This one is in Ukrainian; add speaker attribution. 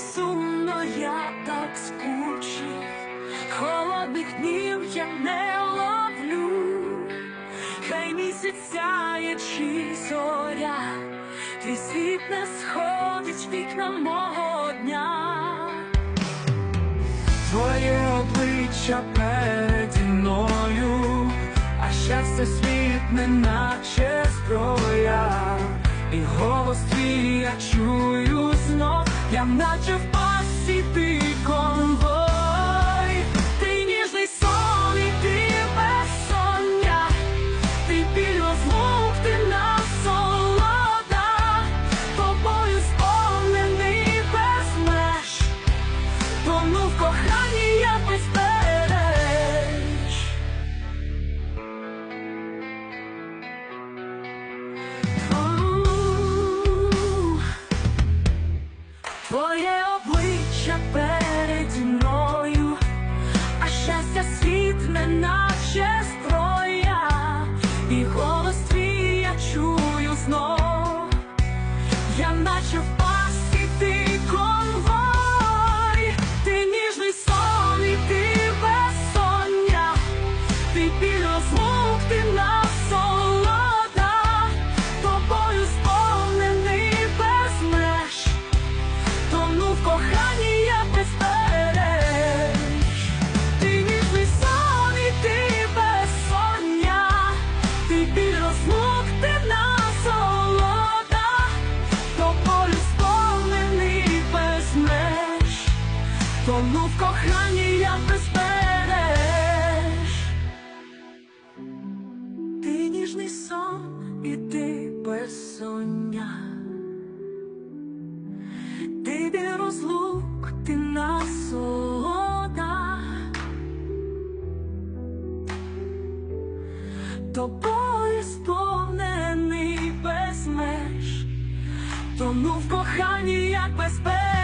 Speaker 1: сумно, я так скучив, холодних днів я не ловлю, хай місяць сяє чи зоря, твій світ не сходить вікна мого дня. Твоє обличчя переді мною, а щастя світ не наче зброя, і голос твій я чую знов, я наче в пасі ти конвой, і голос тону в коханні я безбереч. Ти ніжний сон, і ти безсоння. Ти біль розлук, ти насолода. Тобою сповнений без меж, тону в коханні як безпеч.